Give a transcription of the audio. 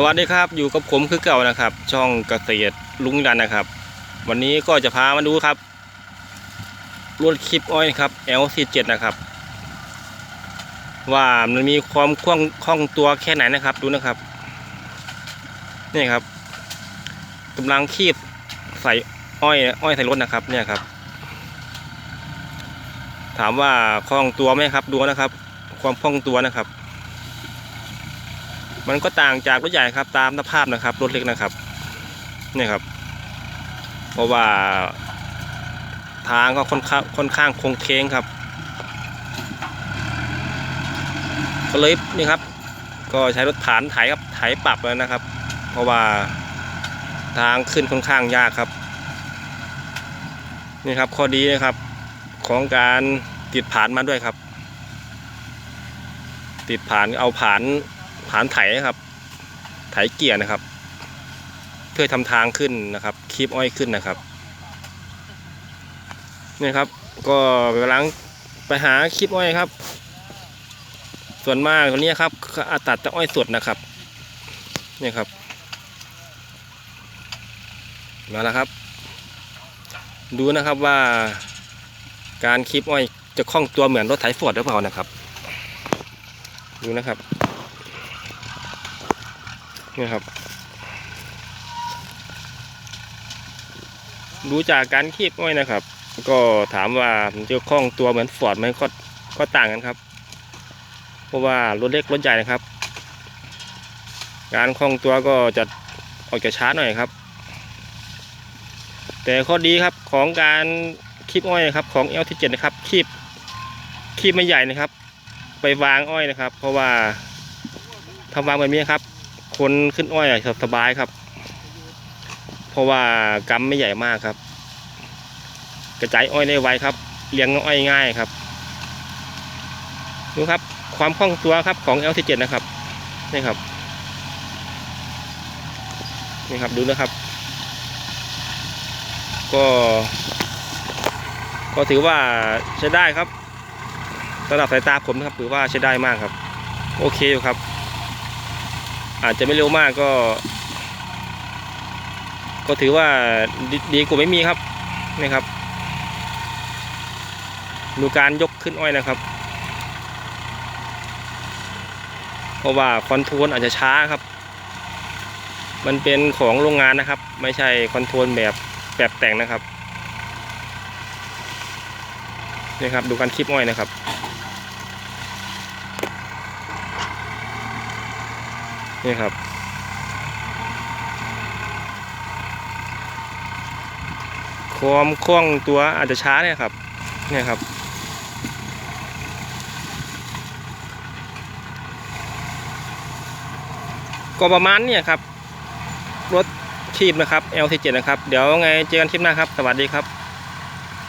สวัสดีครับอยู่กับผมคือเก่านะครับ ช่องเกษตรลุงดันนะครับ วันนี้ก็จะพามาดูครับรถคลิปอ้อยครับ L47 นะครับ ว่ามันมีความคล่องคล่องตัวแค่ไหนนะครับดูนะครับ นี่ครับกำลังคีบใส่อ้อยอ้อยใส่รถนะครับ เนี่ยครับ ถามว่าคล่องตัวไหมครับดูนะครับ ความคล่องตัวนะครับ มันก็ต่างจากรถใหญ่ครับตามสภาพนะครับ รถเล็กนะครับเนี่ยครับ เพราะว่าทางก็ค่อนข้างค่อนข้างคงเคงครับ ก็เลยนี่ครับ ก็ใช้รถฐานไถครับไถปรับแล้วนะครับ เพราะว่าทางขึ้นค่อนข้างยากครับนี่ครับข้อดีนะครับของการติดผานมาด้วยครับ ติดผานเอาผาน ผานไถนะครับ ไถเกียร์นะครับ เพื่อทำทางขึ้นนะครับคีบอ้อยขึ้นนะครับนี่ครับ ก็กำลังไปหาคีบอ้อยครับ ส่วนมากคนนี้ครับอาตัดแต่อ้อยสดนะครับนี่ครับ มาแล้วครับ ดูนะครับว่าการคีบอ้อยจะคล่องตัวเหมือนรถไถฟอร์ดหรือเปล่านะครับ ดูนะครับ นี่ครับ ดูจากการคีบอ้อยนะครับ ก็ถามว่ามันจะคล่องตัวเหมือนฟอร์ดไหมก็ก็ต่างกันครับ เพราะว่ารถเล็กรถใหญ่นะครับ การคล่องตัวก็จะออกจะช้าหน่อยครับ แต่ข้อดีครับของการคีบอ้อยนะครับ ของ L7 นะครับคีบคีบไม่ใหญ่นะครับ ไปวางอ้อยนะครับ เพราะว่าถ้าวางแบบนี้ครับ คนขึ้นอ้อยสบายครับ เพราะว่ากำไม่ใหญ่มากครับ กระจายอ้อยได้ไวครับเลี้ยงอ้อยง่ายครับดูครับความคล่องตัวครับของ L17 นะครับนี่ครับนี่ครับดูนะครับ ก็ ก็ถือว่าใช้ได้ครับสำหรับสายตาผมนะครับถือว่าใช้ได้มากครับ โอเคอยู่ครับ อาจจะไม่เร็วมากก็ ก็ถือว่าดดีกว่าไม่มีครับนี่ครับ ดูการยกขึ้นอ้อยนะครับ เพราะว่าคอนโทรลอาจจะช้าครับ มันเป็นของโรงงานนะครับ ไม่ใช่คอนโทรลแบบแบบแต่งนะครับนี่ครับ ดูการคลิปอ้อยนะครับ นี่ครับ ความคล่องตัวอาจจะช้าเนี่ยครับ เนี่ยครับก็ประมาณนี่ยครับ รถชีพนะครับ L47 นะครับ เดี๋ยวไงเจอกันคลิปหน้าครับ สวัสดีครับ